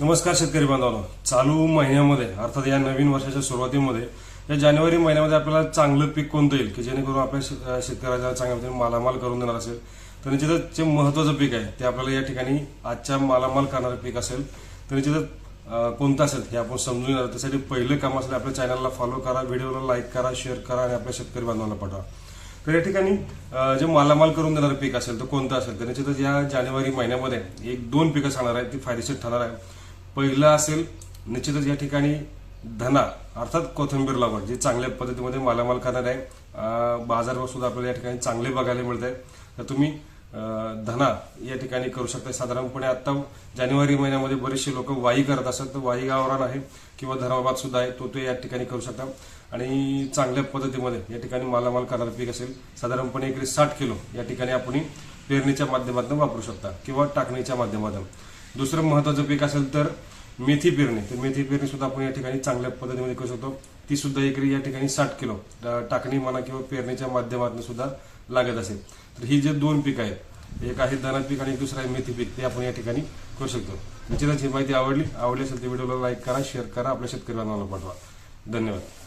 नमस्कार शेतकरी बांधवांनो. चालू महिन्यामध्ये अर्थात या नवीन वर्षाच्या सुरुवातीमध्ये या जानेवारी महिन्यामध्ये आपल्याला चांगलं पीक कोणतं येईल? की जेणेकरून आपल्या शे- शेतकऱ्याला चांगल्या पद्धतीने मालामाल करून देणार असेल तर निश्चितच जे महत्वाचं पीक आहे ते आपल्याला या ठिकाणी आजच्या मालामाल करणारं पीक असेल तर निश्चितच कोणतं असेल हे आपण समजून येणार त्यासाठी पहिलं काम असेल आपल्या चॅनलला फॉलो करा व्हिडिओला लाईक करा शेअर करा आणि आपल्या शेतकरी बांधवांना पाठवा. तर या ठिकाणी जे मालामाल करून देणारं पीक असेल तर कोणतं असेल? तर निश्चितच या जानेवारी महिन्यामध्ये एक दोन पिकं सांगणार आहेत ती फायदेशीर ठरणार आहे. पहिलं असेल निश्चितच या ठिकाणी धना अर्थात कोथिंबीर लागवड जी चांगल्या पद्धतीमध्ये मालामाल करणार आहे. अं, बाजारभाव सुद्धा आपल्याला या ठिकाणी चांगले बघायला मिळत आहे तर तुम्ही धना या ठिकाणी करू शकता. साधारणपणे आता जानेवारी महिन्यामध्ये बरेचसे लोक वाई करत असतात. तर वाई गावरान आहे किंवा धर्माबाद सुद्धा आहे तो ते या ठिकाणी करू शकता. आणि चांगल्या पद्धतीमध्ये या ठिकाणी मालामाल करणारं पीक असेल साधारणपणे एकरी साठ किलो या ठिकाणी आपण पेरणीच्या माध्यमातून वापरू शकता किंवा टाकणीच्या माध्यमातून. दुसरं महत्वाचं पीक असेल तर मेथी पेरणी. तर मेथी पेरणी सुद्धा आपण या ठिकाणी चांगल्या पद्धतीमध्ये करू शकतो. ती सुद्धा एकरी या ठिकाणी साठ किलो टाकणी म्हणा किंवा पेरणीच्या माध्यमातून सुद्धा लागत असेल तर ही जे दोन पीक आहेत एक आहे दनात पीक आणि दुसरं आहे मेथी पीक ते आपण या ठिकाणी करू शकतो. निश्चितच ही माहिती आवडली आवडली असेल तर व्हिडिओला लाईक करा शेअर करा आपल्या शेतकरी बांधवांना पाठवा. धन्यवाद.